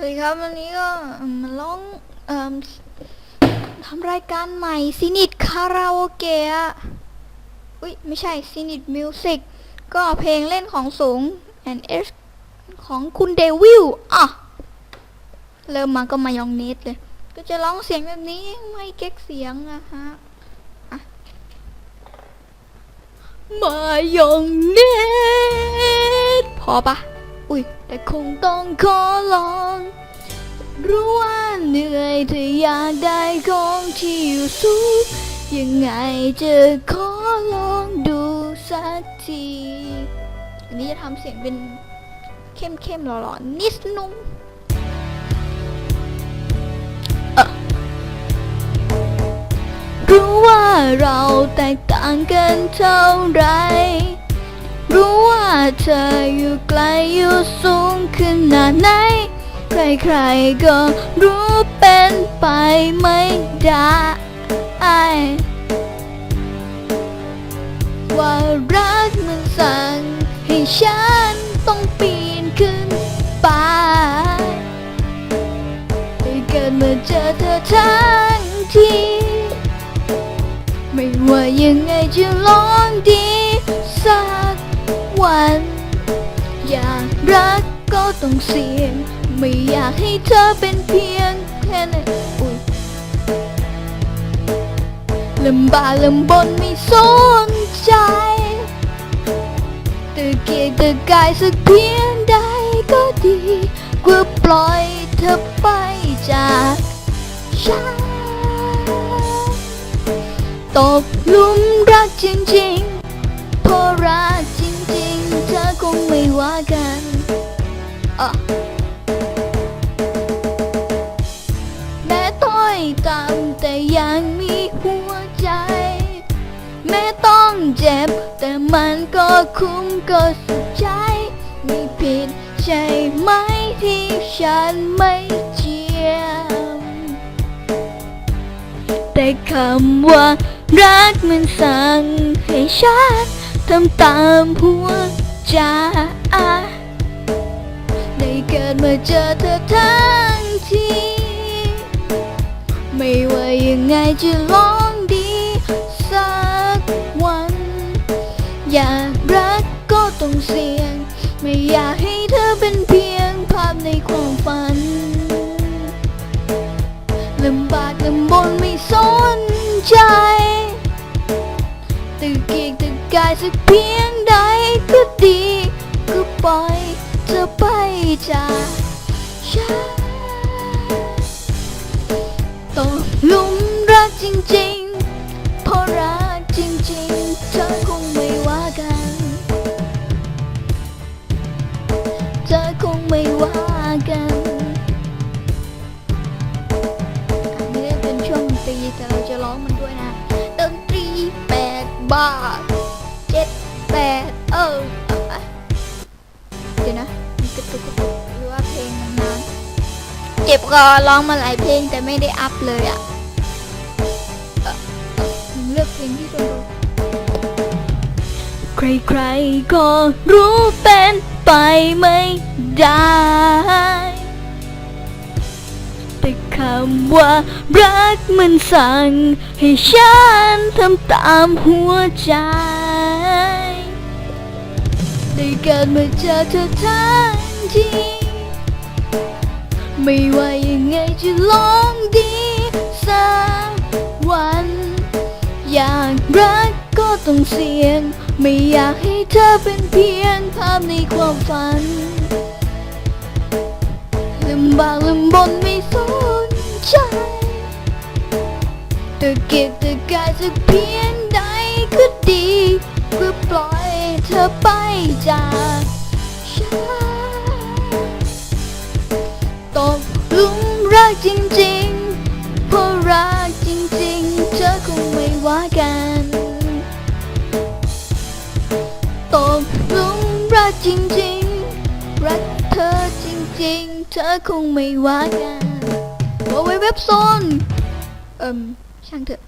สวัสดีครับวันนี้ก็มาร้องเอ่มทำรายการใหม่ซินิตคาราโอเกะอะอุ้ยไม่ใช่ซินิตมิวสิกก็เพลงเล่นของสูง and S ของคุณเดวิลอะ เริ่มมาก็มายองเนสเลย ก็จะร้องเสียงแบบนี้ไม่เก๊กเสียงอะฮะอะมายองเนสพอปะ อุ้ยแต่คงต้องขอลอง รู้ว่าเหนื่อยถ้าอยากได้ของที่อยู่สูงยังไงจะขอลองดูสักทีอันนี้จะทำเสียงเป็นเข้มๆหล่อๆนิดนึงเอ่อรู้ว่าเราแตกต่างกันเท่าไหร่ เธออยู่ไกลอยู่สูงขนาดไหน ใครๆก็รู้เป็นไปไม่ได้ว่ารักมันสั่งให้ฉันต้องปีนขึ้นไปได้เกิดมาเจอเธอทั้งทีไม่ว่ายังไงจะลองดีสัก วัน อยากรักก็ต้องเสี่ยง ไม่อยากให้เธอเป็นเพียงแค่นั้นอุ๊ยลำบากลำบนไม่สนใจตะเกียกตะกายสักเพียงใดก็ดีกว่าปล่อยเธอไปจากฉันตกลุมรักจริงๆ แม้ต้อยต่ำแต่ยังมีหัวใจ แม้ต้องเจ็บ แต่มันก็คุ้มก็สุดใจ ไม่ผิดใช่ไหมที่ฉันไม่เจียม แต่คำว่ารักมันสั่งให้ฉันทำตามหัวใจ มาเจอเธอทั้งที ไม่ว่ายังไงจะลองดีสักวัน อยากรักก็ต้องเสี่ยง ไม่อยากให้เธอเป็นเพียงภาพในความฝันลำบากลำบนไม่สนใจตึกเกียกตึกกายสักเพียงใดก็ดี ก็ปล่อยเธอไปจาก ฉันตกหลุมรักจริงๆ เพราะรักจริงๆ เธอคงไม่ว่ากัน เธอคงไม่ว่ากันอันนี้เป็นช่วงดนตรีแต่เราจะร้องมันด้วยนะดนตรีแปดบาทเจ็ดแปดเออเดี๋ยวนะมันกระตุกกระตุกหรือว่าเพลง เจ็บคอร้องมาหลายเพลงแต่ไม่ได้อัพเลยอะเอ่อเลือกเพลงที่โดนใครๆก็รู้เป็นไปไม่ได้ แต่คำว่ารักมันสั่ง ให้ฉันทำตามหัวใจได้เกิดมาเจอเธอทั้งที ไม่ว่ายังไงจะลองดีสักวัน อยากรักก็ต้องเสี่ยง ไม่อยากให้เธอเป็นเพียงภาพในความฝันลำบากลำบนไม่สนใจตะเกียกตะกายสักเพียงใดก็ดี เพื่อปล่อยเธอไปจากฉัน กจริงๆ เพราะรักจริงๆ เธอคงไม่ว่ากัน ตกหลุมรักจริงๆ รักเธอจริงๆ เธอคงไม่ว่ากันบอกไว้เว็บโซนเอิ่มช่างเถอะ